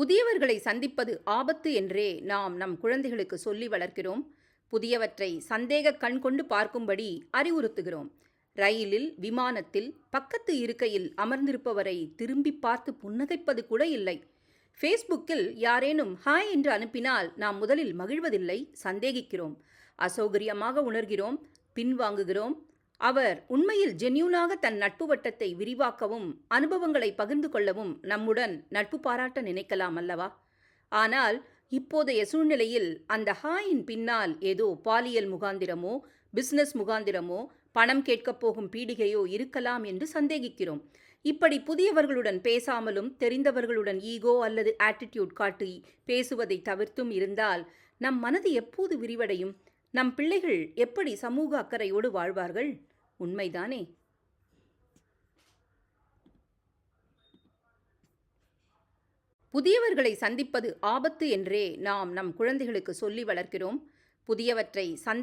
புதியவர்களை சந்திப்பது ஆபத்து என்றே நாம் நம் குழந்தைகளுக்கு சொல்லி வளர்க்கிறோம். புதியவற்றை சந்தேக கண் கொண்டு பார்க்கும்படி அறிவுறுத்துகிறோம். ரயிலில் விமானத்தில் பக்கத்து இருக்கையில் அமர்ந்திருப்பவரை திரும்பி பார்த்து புன்னகைப்பது கூட இல்லை. ஃபேஸ்புக்கில் யாரேனும் ஹாய் என்று அனுப்பினால் நாம் முதலில் மகிழ்வதில்லை சந்தேகிக்கிறோம். அசௌகரியமாக உணர்கிறோம் பின்வாங்குகிறோம் அவர் உண்மையில் ஜென்யூனாக தன் நட்பு வட்டத்தை விரிவாக்கவும் அனுபவங்களை பகிர்ந்து கொள்ளவும் நம்முடன் நட்பு பாராட்ட நினைக்கலாம் அல்லவா? ஆனால் இப்போதைய சூழ்நிலையில் அந்த ஹாயின் பின்னால் ஏதோ பாலியல் முகாந்திரமோ பிசினஸ் முகாந்திரமோ பணம் கேட்கப் போகும் பீடிகையோ இருக்கலாம் என்று சந்தேகிக்கிறோம். இப்படி புதியவர்களுடன் பேசாமலும் தெரிந்தவர்களுடன் ஈகோ அல்லது ஆட்டிடியூட் காட்டி பேசுவதை தவிர்த்தும் இருந்தால் நம் மனது எப்போது விரிவடையும்? நம் பிள்ளைகள் எப்படி சமூக அக்கறையோடு வாழ்வார்கள்? உண்மைதானே? புதியவர்களை சந்திப்பது ஆபத்து என்றே நாம் நம் குழந்தைகளுக்கு சொல்லி வளர்க்கிறோம். புதியவற்றை சந்தி